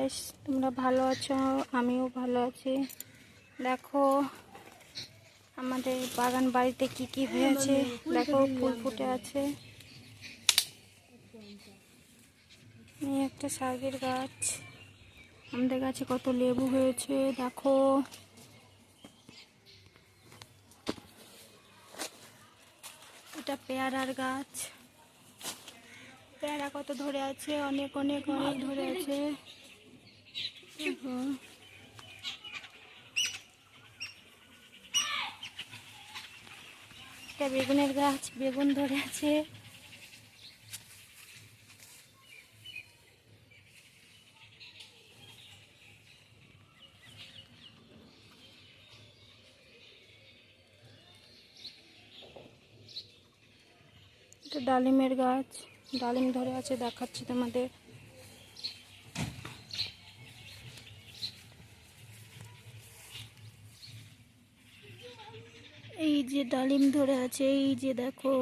Guys তোমরা ভালো আছো? আমিও ভালো আছি। দেখো, আমাদের বাগান বাড়িতে কি কি হয়েছে? দেখো, ফুল ফুটে আছে। একটা শাকের গাছ। আমাদের গাছে কত লেবু হয়েছে, দেখো। এটা পেয়ারার গাছ। পেয়ারা কত ধরে আছে? অনেক অনেক অনেক ধরে আছে। দেখো। এটা বেগুনের গাছ বেগুন ধরে আছে ডালিমের গাছ। ডালিম ধরে আছে দেখাচ্ছি তোমাদের। এই যে ডালিম ধরে আছে, এই যে দেখো।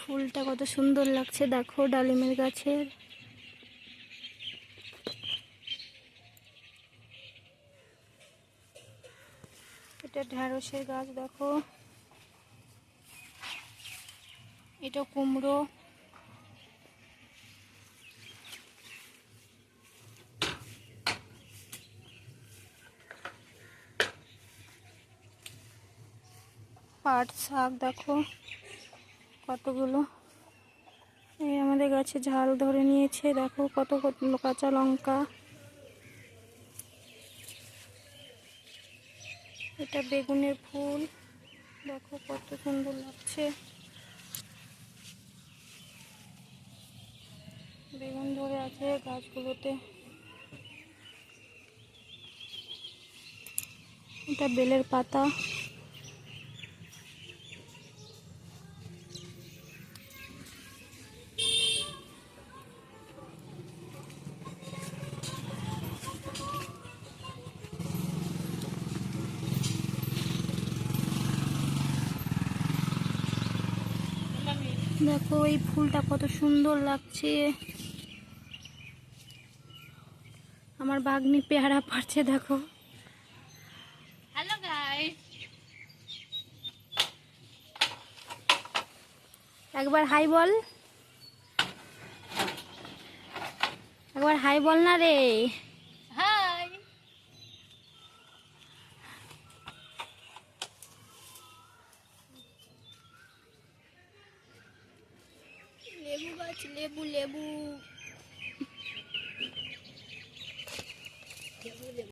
ফুলটা কত সুন্দর লাগছে, দেখো ডালিমের গাছের। এটা ঢ্যাঁড়সের গাছ, দেখো। এটা কুমড়ো। পাট শাক, দেখো কতগুলো। এই আমাদের গাছে ঝাল ধরে নিয়েছে, দেখো কত কাঁচা লঙ্কা। এটা বেগুনের ফুল, দেখো কত সুন্দর লাগছে। বেগুন ধরে আছে গাছগুলোতে। এটা বেলের পাতা। দেখো এই ফুলটা কত সুন্দর লাগছে। আমার বাগনি পেয়ারা পারছে দেখো। হ্যালো একবার হাই বল। একবার হাই বল না রে হাই লেবু গাছ লেবু লেবু